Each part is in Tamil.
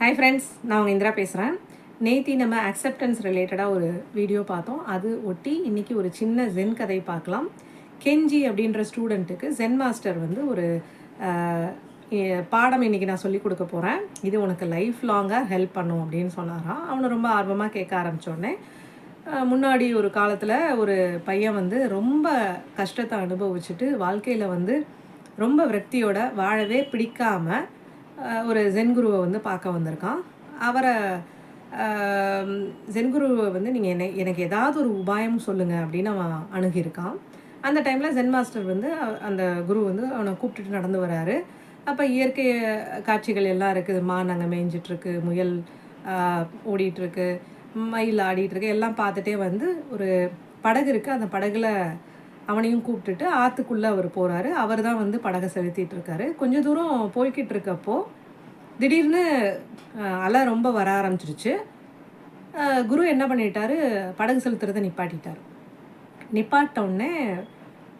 ஹாய் ஃப்ரெண்ட்ஸ் நான் உங்கள் இந்திரா பேசுகிறேன் நேத்தி நம்ம அக்செப்டன்ஸ் ரிலேட்டடாக ஒரு வீடியோ பார்த்தோம். அது ஒட்டி இன்றைக்கி ஒரு சின்ன ஜென் கதை பார்க்கலாம். கெஞ்சி அப்படின்ற ஸ்டூடெண்ட்டுக்கு ஜென் மாஸ்டர் வந்து ஒரு பாடம் இன்னைக்கு நான் சொல்லி கொடுக்க போகிறேன் இது உனக்கு லைஃப் லாங்காக ஹெல்ப் பண்ணும் அப்படின்னு சொன்னாராம் அவனை ரொம்ப ஆர்வமாக கேட்க ஆரம்பித்தோடனே முன்னாடி ஒரு காலத்தில் ஒரு பையன் வந்து ரொம்ப கஷ்டத்தை அனுபவிச்சுட்டு வாழ்க்கையில் வந்து ரொம்ப விரக்தியோட வாழவே பிடிக்காமல் ஒரு ஜென்குருவை வந்து பார்க்க வந்திருக்கான். அவரை ஜென்குருவை குருவை வந்து நீங்கள் என்ன எனக்கு ஏதாவது ஒரு உபாயம் சொல்லுங்கள் அப்படின்னு அவன் அணுகியிருக்கான். அந்த டைமில் ஜென் மாஸ்டர் வந்து அந்த குரு வந்து அவனை கூப்பிட்டுட்டு நடந்து வராரு. அப்போ இயற்கை காட்சிகள் எல்லாம் இருக்குது. மான் அங்கே மேய்ஞ்சிட்ருக்கு முயல் ஓடிட்டுருக்கு மயில் ஆடிட்டுருக்கு எல்லாம் பார்த்துட்டே வந்து ஒரு படகு இருக்குது அந்த படகுல அவனையும் கூப்பிட்டுட்டு ஆற்றுக்குள்ளே அவர் போகிறாரு அவர் தான் வந்து படகை செலுத்திட்டு இருக்காரு. கொஞ்ச தூரம் போய்கிட்டு இருக்கப்போ திடீர்னு அலை ரொம்ப வர ஆரம்பிச்சிருச்சு. குரு என்ன பண்ணிட்டாரு? படகு செலுத்துறதை நிப்பாட்டிட்டார். நிப்பாட்டோடனே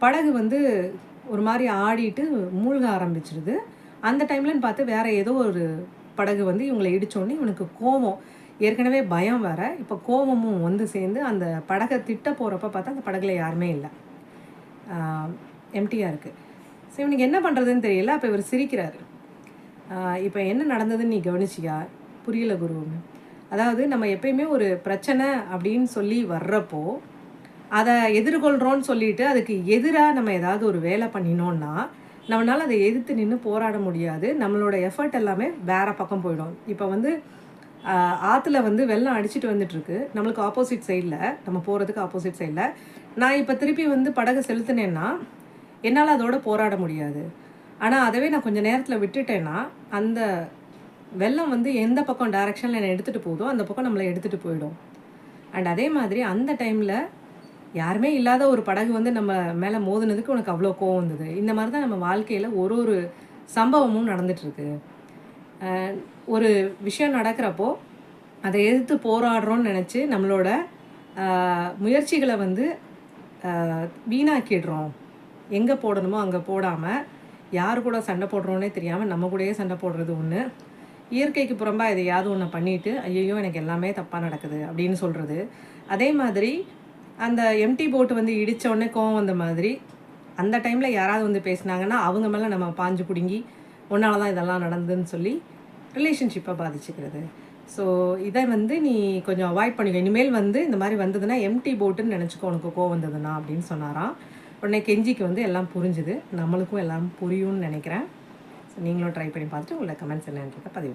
படகு வந்து ஒரு மாதிரி ஆடிட்டு மூழ்க ஆரம்பிச்சிருது. அந்த டைம்லன்னு பார்த்து வேற ஏதோ ஒரு படகு வந்து இவங்களை இடிச்சோடனே இவனுக்கு கோவம் ஏற்கனவே பயம் வேற. இப்போ கோவமும் வந்து சேர்ந்து அந்த படகை திட்ட போகிறப்ப பார்த்தா அந்த படகுல யாருமே இல்லை. எம்டியாக இருக்குது ஸோ இவனுக்கு என்ன பண்ணுறதுன்னு தெரியல அப்போ இவர் சிரிக்கிறாரு. இப்போ என்ன நடந்ததுன்னு நீ கவனிச்சியா? புரியல குருவுன்னு அதாவது நம்ம எப்பயுமே ஒரு பிரச்சனை அப்படின்னு சொல்லி வர்றப்போ அதை எதிர்கொள்கிறோன்னு சொல்லிட்டு அதுக்கு எதிராக நம்ம ஏதாவது ஒரு வேலை பண்ணினோன்னா நம்மளால் அதை எதிர்த்து நின்று போராட முடியாது. நம்மளோட எஃபர்ட் எல்லாமே வேறு பக்கம் போயிடும். இப்போ வந்து ஆற்றுல வந்து வெள்ளம் அடிச்சிட்டு வந்துட்டுருக்கு. நம்மளுக்கு ஆப்போசிட் சைடில் நம்ம போகிறதுக்கு ஆப்போசிட் சைடில் நான் இப்போ திருப்பி வந்து படகு செலுத்தினேன்னா என்னால் அதோட போராட முடியாது. ஆனால் அதவே நான் கொஞ்சம் நேரத்தில் விட்டுட்டேன்னா அந்த வெள்ளம் வந்து எந்த பக்கம் டைரெக்ஷனில் என்னை எடுத்துகிட்டு போகுதோ அந்த பக்கம் நம்மளை எடுத்துகிட்டு போயிடும். அண்ட் அதே மாதிரி அந்த டைமில் யாருமே இல்லாத ஒரு படகு வந்து நம்ம மேலே மோதுனதுக்கு உனக்கு அவ்வளோ கோவம் வந்தது. இந்த மாதிரி தான் நம்ம வாழ்க்கையில் ஒரு ஒரு சம்பவமும் நடந்துட்டுருக்கு. ஒரு விஷயம் நடக்கிறப்போ அதை எதிர்த்து போராடுறோன்னு நினச்சி நம்மளோட முயற்சிகளை வந்து வீணாக்கிடுறோம். எங்கே போடணுமோ அங்கே போடாமல் யார் கூட சண்டை போடுறோன்னே தெரியாமல் நம்ம கூடயே சண்டை போடுறது ஒன்று இயற்கைக்கு புறம்பாக எதையாவது ஒன்று பண்ணிட்டு ஐயோ எனக்கு எல்லாமே தப்பாக நடக்குது அப்படின்னு சொல்கிறது அதே மாதிரி அந்த எம்டி போட்டு வந்து இடிச்ச உடனே கோவம் வந்த மாதிரி அந்த டைமில் யாராவது வந்து பேசினாங்கன்னா அவங்க மேலே நம்ம பாஞ்சு பிடுங்கி உன்னால தான் இதெல்லாம் நடந்ததுன்னு சொல்லி ரிலேஷன்ஷிப்பை பாதிச்சுக்கிறது. ஸோ இதை வந்து நீ கொஞ்சம் அவாய்ட் பண்ணிக்கோ. இனிமேல் வந்து இந்த மாதிரி வந்ததுன்னா எம்டி போட்டுன்னு நினச்சிக்கோ உனக்கு கோவம் வந்ததுன்னா அப்படின்னு சொன்னாராம். உடனே கெஞ்சிக்கு வந்து எல்லாம் புரிஞ்சுது. நம்மளுக்கும் எல்லாம் புரியும்னு நினைக்கிறேன். ஸோ நீங்களும் ட்ரை பண்ணி பார்த்துட்டு உங்களை கமெண்ட்ஸ் என்னன்றதை பதிவு